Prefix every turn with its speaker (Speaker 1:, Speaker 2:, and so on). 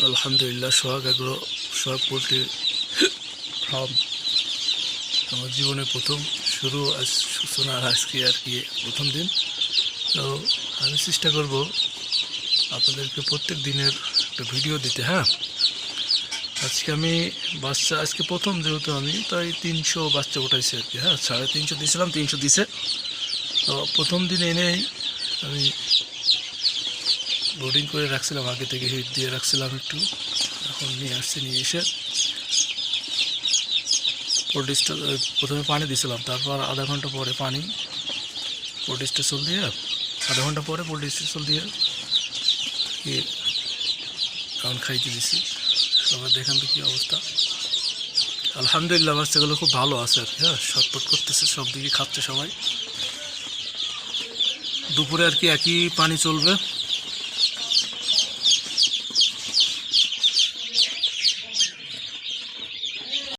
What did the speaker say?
Speaker 1: আলহামদুলিল্লাহ, সোহাগ এগুলো সোহাগ poultry farm আমার জীবনে প্রথম শুরু আজ সূচনা আর আজকে আর কি, প্রথম দিন। তো আমি চেষ্টা করব আপনাদেরকে প্রত্যেক দিনের একটা ভিডিও দিতে হ্যাঁ? আজকে আমি বাচ্চা, আজকে প্রথম যেহেতু আমি, তাই তিনশো বাচ্চা উঠাইছি আর কি হ্যাঁ? সাড়ে তিনশো দিয়েছিলাম, তিনশো দিছে। তো প্রথম দিন এনেই আমি বোর্ডিং করে রাখছিলাম, আগে থেকে হিট দিয়ে রাখছিলাম একটু। এখন নিয়ে আসছি, নিয়ে এসে পোল্ট্রিস্টা প্রথমে পানি দিয়েছিলাম তারপর আধা ঘণ্টা পরে পানি। পোল্ট্রি স্টেশন দিয়ে, আধা ঘণ্টা পরে পোল্ট্রি স্টেশন দিয়ে কি এখন খাইতে দিছি। সবাই দেখেন তো কী অবস্থা। আলহামদুলিল্লাহ বাচ্চাগুলো খুব ভালো আছে আর কি হ্যাঁ শটপট করতেছে, সব দিকে খাচ্ছে সবাই। দুপুরে আর কি একই পানি চলবে।